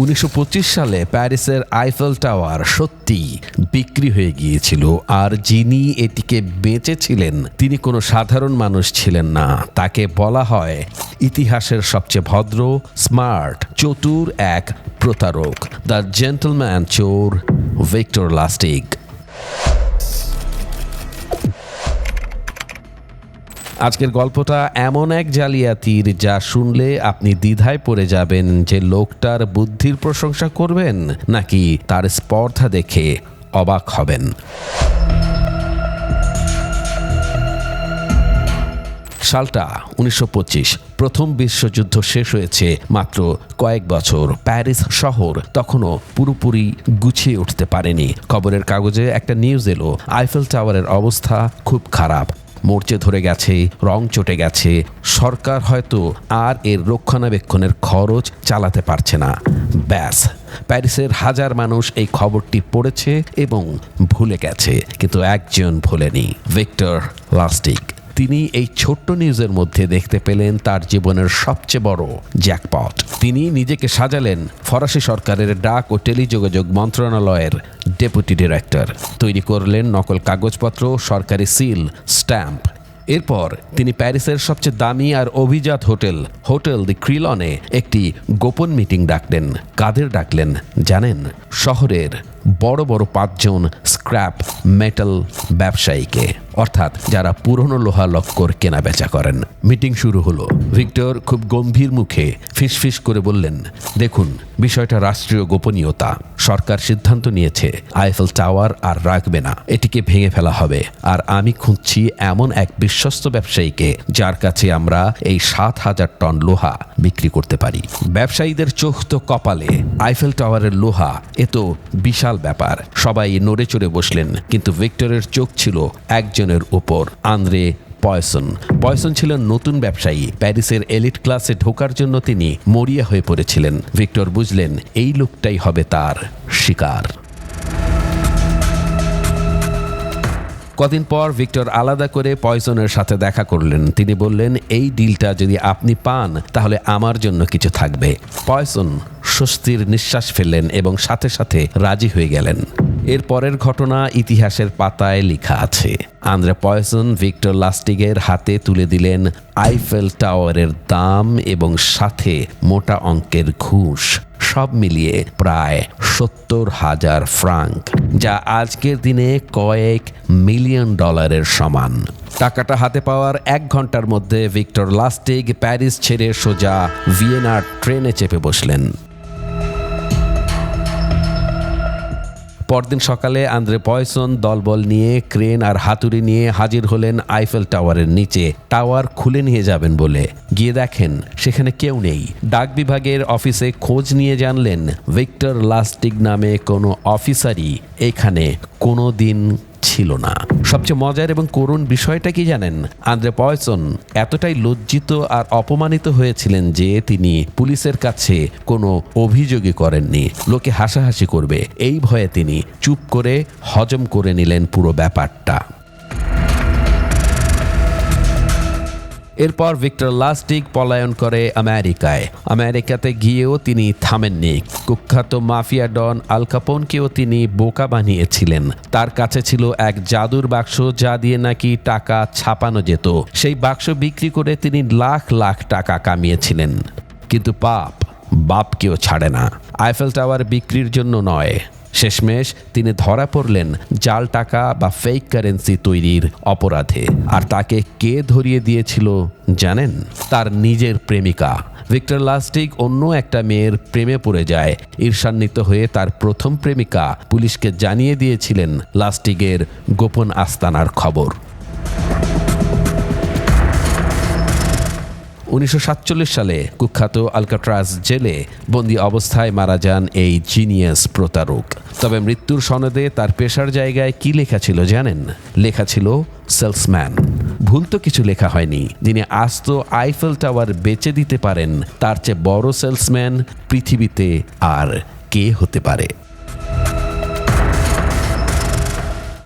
উনিশশো পঁচিশ সালে প্যারিসের আইফেল টাওয়ার সত্যি বিক্রি হয়ে গিয়েছিল। আর যিনি এটিকে বেঁচেছিলেন, তিনি কোনো সাধারণ মানুষ ছিলেন না। তাকে বলা হয় ইতিহাসের সবচেয়ে ভদ্র, স্মার্ট, চতুর এক প্রতারক, দ্য জেন্টলম্যান চোর ভিক্টর লাস্টিক আজকের গল্পটা এমন এক জালিয়াতির যা শুনলে আপনি দ্বিধায় পড়ে যাবেন যে লোকটার বুদ্ধির প্রশংসা করবেন নাকি তার স্পর্ধা দেখে অবাক হবেন। সালটা উনিশশো পঁচিশ, প্রথম বিশ্বযুদ্ধ শেষ হয়েছে মাত্র কয়েক বছর। প্যারিস শহর তখনও পুরোপুরি গুছিয়ে উঠতে পারেনি। খবরের কাগজে একটা নিউজ এলো, আইফেল টাওয়ারের অবস্থা খুব খারাপ। মরচে ধরে গেছে, রং চটে গেছে। সরকার হয়তো আর এর রক্ষণাবেক্ষণের খরচ চালাতে পারছে না। ব্যাস, প্যারিসের হাজার মানুষ এই খবরটি পড়েছে এবং ভুলে গেছে, কিন্তু একজন ভুলেনি, ভিক্টর লাস্টিক। তিনি এই ছোট্ট নিউজের মধ্যে দেখতে পেলেন তার জীবনের সবচেয়ে বড় জ্যাকপট। তিনি নিজেকে সাজালেন ফরাসি সরকারের ডাক ও টেলিযোগাযোগ মন্ত্রণালয়ের ডেপুটি ডিরেক্টর। তৈরি করলেন নকল কাগজপত্র, সরকারি সিল, স্ট্যাম্প। এরপর তিনি প্যারিসের সবচেয়ে দামি আর অভিজাত হোটেল হোটেল দি ক্রিলনে একটি গোপন মিটিং ডাকলেন, কাদের ডাকলেন জানেন? শহরের বড় বড় পাঁচজন স্ক্র্যাপ মেটাল ব্যবসায়ীকে, অর্থাৎ যারা পুরনো লোহা লক্কর কেনা বেচা করেন। মিটিং শুরু হলো। ভিক্টর খুব গম্ভীর মুখে ফিসফিস করে বললেন, দেখুন, বিষয়টা রাষ্ট্রীয় গোপনীয়তা। সরকার সিদ্ধান্ত নিয়েছে, আইফেল টাওয়ার আর রাখবে না। এটিকে ভেঙে ফেলা হবে। আর আমি খুঁজছি এমন এক বিশ্বস্ত ব্যবসায়ীকে, যার কাছে আমরা এই সাত হাজার টন লোহা বিক্রি করতে পারি। ব্যবসায়ীদের চোখ তো কপালে। আইফেল টাওয়ারের লোহা, এ তো বিশাল ব্যাপার। সবাই নড়ে চড়ে বসলেন, কিন্তু ভিক্টরের চোখ ছিল একজনের উপর। Andre poison. পয়সন ছিলেন নতুন ব্যবসায়ী। প্যারিসের এলিট ক্লাসে ঢোকার জন্য তিনি মরিয়া হয়ে পড়েছিলেন। ভিক্টর বুঝলেন, এই লোকটাই হবে তার শিকার। কদিন পর ভিক্টর আলাদা করে পয়সনের সাথে দেখা করলেন। তিনি বললেন, এই ডিলটা যদি আপনি পান, তাহলে আমার জন্য কিছু থাকবে। পয়সন স্বস্তির নিঃশ্বাস ফেললেন এবং সাথে সাথে রাজি হয়ে গেলেন। এর পরের ঘটনা ইতিহাসের পাতায় লেখা আছে। আন্দ্রে পয়সন ভিক্টর লাস্টিগের হাতে তুলে দিলেন আইফেল টাওয়ারের দাম এবং সাথে মোটা অঙ্কের ঘুষ। সব মিলিয়ে প্রায় সত্তর হাজার ফ্রাঙ্ক, যা আজকের দিনে কয়েক মিলিয়ন ডলারের সমান। টাকাটা হাতে পাওয়ার এক ঘণ্টার মধ্যে ভিক্টর লাস্টেগ প্যারিস ছেড়ে সোজা ভিয়েনার ট্রেনে চেপে বসলেন। পরদিন সকালে আন্দ্রে পয়সন দলবল নিয়ে, ক্রেন আর হাতুড়ি নিয়ে হাজির হলেন আইফেল টাওয়ারের নিচে। টাওয়ার খুলে নিয়ে যাবেন বলে। গিয়ে দেখেন, সেখানে কেউ নেই। ডাক বিভাগের অফিসে খোঁজ নিয়ে জানলেন, ভিক্টর লাস্টিক নামে কোনো অফিসারই এখানে কোনো দিন ছিল না। সবচেয়ে মজার এবং করুণ বিষয়টা কি জানেন? আন্দ্রে পয়সন এতটাই লজ্জিত আর অপমানিত হয়েছিলেন যে তিনি পুলিশের কাছে কোনো অভিযোগই করেননি। লোকে হাসাহাসি করবে। এই ভয়ে তিনি চুপ করে হজম করে নিলেন পুরো ব্যাপারটা। এরপর ভিক্টর লাস্টিক পলায়ন করে আমেরিকায়। আমেরিকাতে গিয়েও তিনি থামেননি। কুখ্যাত মাফিয়া ডন আল কাপনকেও তিনি বোকা বানিয়েছিলেন। তার কাছে ছিল এক জাদুর বাক্স যা দিয়ে নাকি টাকা ছাপানো যেত। সেই বাক্স বিক্রি করে তিনি লাখ লাখ টাকা কামিয়েছিলেন। কিন্তু পাপ, বাপকেও ছাড়ে না। আইফেল টাওয়ার বিক্রির জন্য নয়। শেষমেশ তিনি ধরা পড়লেন জাল টাকা বা ফেক কারেন্সি তৈরির অপরাধে। আর তাকে কে ধরিয়ে দিয়েছিল জানেন? তার নিজের প্রেমিকা। ভিক্টর লাস্টিক অন্য একটা মেয়ের প্রেমে পড়ে যায়। ঈর্ষান্বিত হয়ে তার প্রথম প্রেমিকা পুলিশকে জানিয়ে দিয়েছিলেন লাস্টিকের গোপন আস্তানার খবর। উনিশশো সাতচল্লিশ সালে কুখ্যাত আলকাট্রাস জেলে বন্দি অবস্থায় মারা যান এই জিনিয়াস প্রতারক। তবে মৃত্যুর সনদে তার পেশার জায়গায় কি লেখা ছিল জানেন? লেখা ছিল সেলসম্যান। ভুল তো কিছু লেখা হয়নি। যিনি আস্ত আইফেল টাওয়ার বেচে দিতে পারেন, তার চেয়ে বড় সেলসম্যান পৃথিবীতে আর কে হতে পারে?